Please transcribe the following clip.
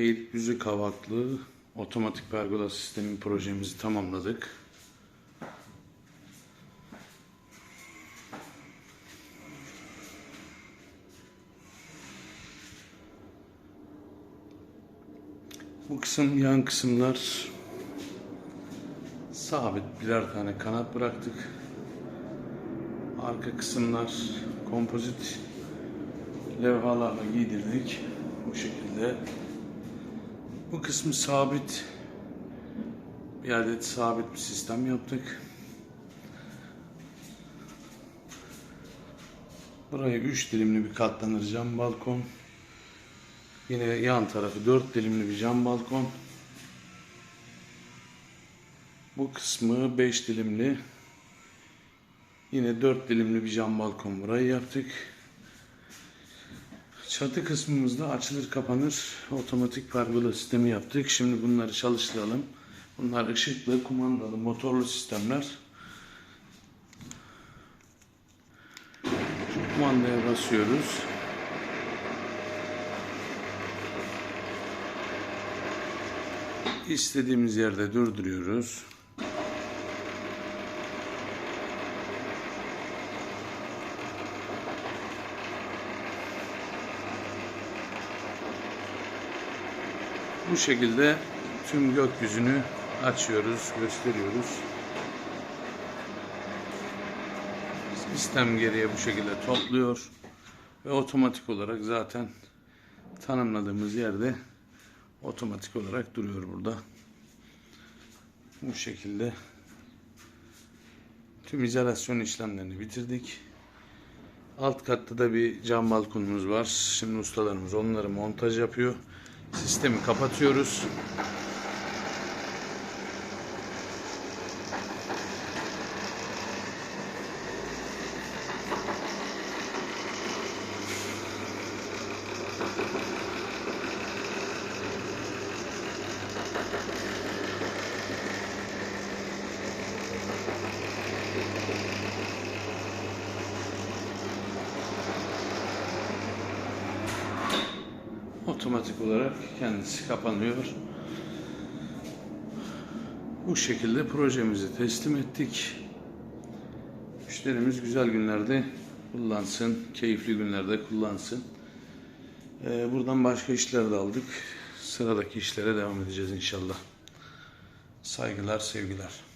Beylikdüzü Kavaklı otomatik pergola sistemi projemizi tamamladık. Bu kısım yan kısımlar sabit birer tane kanat bıraktık. Arka kısımlar kompozit levhalarla giydirdik. Bu şekilde. Bu kısmı sabit bir adet sabit bir sistem yaptık. Burayı 3 dilimli bir katlanır cam balkon. Yine yan tarafı 4 dilimli bir cam balkon. Bu kısmı 5 dilimli. Yine 4 dilimli bir cam balkon burayı yaptık. Çatı kısmımızda açılır kapanır otomatik pergola sistemi yaptık. Şimdi bunları çalıştıralım. Bunlar ışıklı, kumandalı, motorlu sistemler. Şu kumandaya basıyoruz. İstediğimiz yerde durduruyoruz. Bu şekilde tüm gökyüzünü açıyoruz, gösteriyoruz. Sistem geriye bu şekilde topluyor ve otomatik olarak zaten tanımladığımız yerde otomatik olarak duruyor burada. Bu şekilde tüm izolasyon işlemlerini bitirdik. Alt katta da bir cam balkonumuz var. Şimdi ustalarımız onları montaj yapıyor. Sistemi kapatıyoruz. Otomatik olarak kendisi kapanıyor. Bu şekilde projemizi teslim ettik. Müşterimiz güzel günlerde kullansın, keyifli günlerde kullansın. Ee, buradan başka işler de aldık. Sıradaki işlere devam edeceğiz inşallah. Saygılar, sevgiler.